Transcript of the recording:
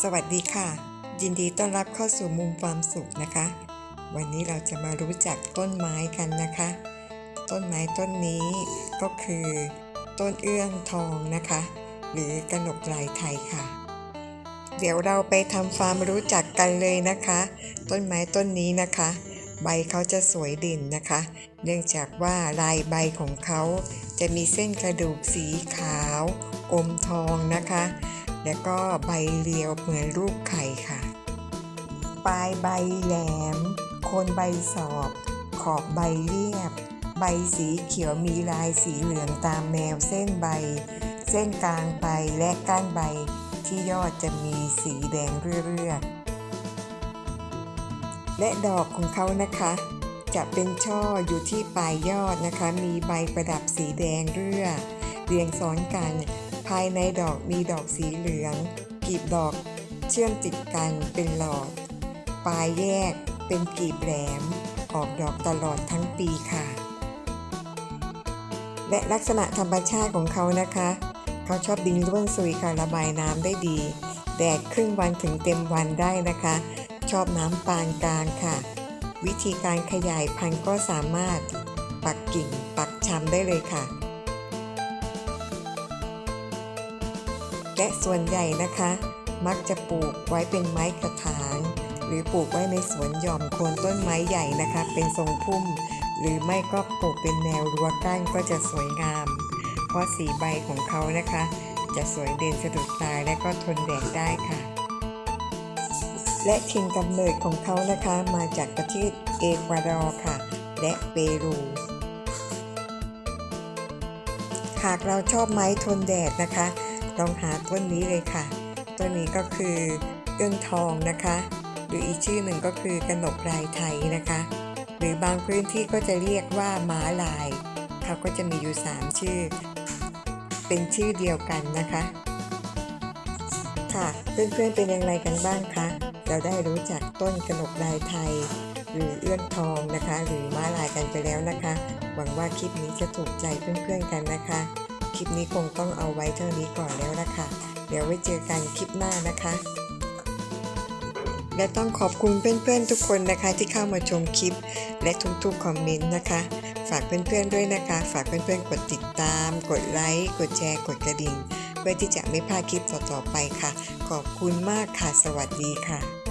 สวัสดีค่ะ ยินดีต้อนรับเข้าสู่มุมความสุขนะคะ วันนี้เราจะมารู้จักต้นไม้กันนะคะ ต้นไม้ต้นนี้ก็คือ ต้นเอื้องทองนะคะ หรือกระหนกลายไทยค่ะ เดี๋ยวเราไปทำความรู้จักกันเลยนะคะ ต้นไม้ต้นนี้นะคะ ใบเขาจะสวยด่นนะคะ เนื่องจากว่าลายใบของเขาจะมีเส้นกระดูกสีขาว อมทองนะคะ แล้วก็ใบเรียวเหมือนรูปไข่ค่ะ ปลายใบแหลม โคนใบสอบ ขอบใบเรียบ ใบสีเขียวมีลายสีเหลืองตามแนวเส้นใบ เส้นกลางใบและก้านใบที่ยอดจะมีสีแดงเรื่อยๆ และดอกของเขานะคะ จะเป็นช่ออยู่ที่ปลายยอดนะคะ มีใบประดับสีแดงเรื่อเรียงซ้อนกันายในดอกมีดอกสีเหลืองกีบดอกเชื่อมติดกันเป็นหลอด ปลายแยกเป็นกีบแหลม ออกดอกตลอดทั้งปีค่ะ และลักษณะธรรมชาติของเขานะคะ เขาชอบดินร่วนซุยค่ะระบายน้ำได้ดี แดดครึ่งวันถึงเต็มวันได้นะคะ ชอบน้ำปานกลางค่ะ วิธีการขยายพันธุ์ก็สามารถปักกิ่งปักชำได้เลยค่ะ และส่วนใหญ่นะคะ มักจะปลูกไว้เป็นไม้กระถาง หรือปลูกไว้ในสวนหย่อมโคนต้นไม้ใหญ่นะคะ เป็นทรงพุ่ม หรือไม่ก็ปลูกเป็นแนวรั้วกั้นก็จะสวยงาม เพราะสีใบของเขานะคะ จะสวยเด่นสะดุดตาและก็ทนแดดได้ค่ะ และถิ่นกำเนิดของเขานะคะมาจากประเทศเอกวาดอร์ค่ะ และเปรูหากเราชอบไม้ทนแดดนะคะ ลองหาต้นนี้เลยค่ะ ต้นนี้ก็คือเอื้องทองนะคะ หรืออีกชื่อหนึ่งก็คือกระหนกลายไทยนะคะ หรือบางพื้นที่ก็จะเรียกว่าม้าลายเขาก็จะมีอยู่ 3 ชื่อ เป็นชื่อเดียวกันนะคะ ค่ะเพื่อนๆเป็นอย่างไรกันบ้างคะเราได้รู้จักต้นกระหนกลายไทย หรือเอื้องทองนะคะ หรือม้าลายกันไปแล้วนะคะ หวังว่าคลิปนี้จะถูกใจเพื่อนๆกันนะคะ คลิปนี้คงต้องเอาไว้เท่านี้ก่อนแล้วนะคะเดี๋ยวไว้เจอกันคลิปหน้านะคะ และต้องขอบคุณเพื่อนๆทุกคนนะคะที่เข้ามาชมคลิป และทุกๆคอมเมนต์นะคะ ฝากเพื่อนๆด้วยนะคะ ฝากเพื่อนๆกดติดตาม กดไลค์กดแชร์ กดกระดิ่ง เพื่อที่จะไม่พลาดคลิปต่อๆไปค่ะ ขอบคุณมากค่ะ สวัสดีค่ะ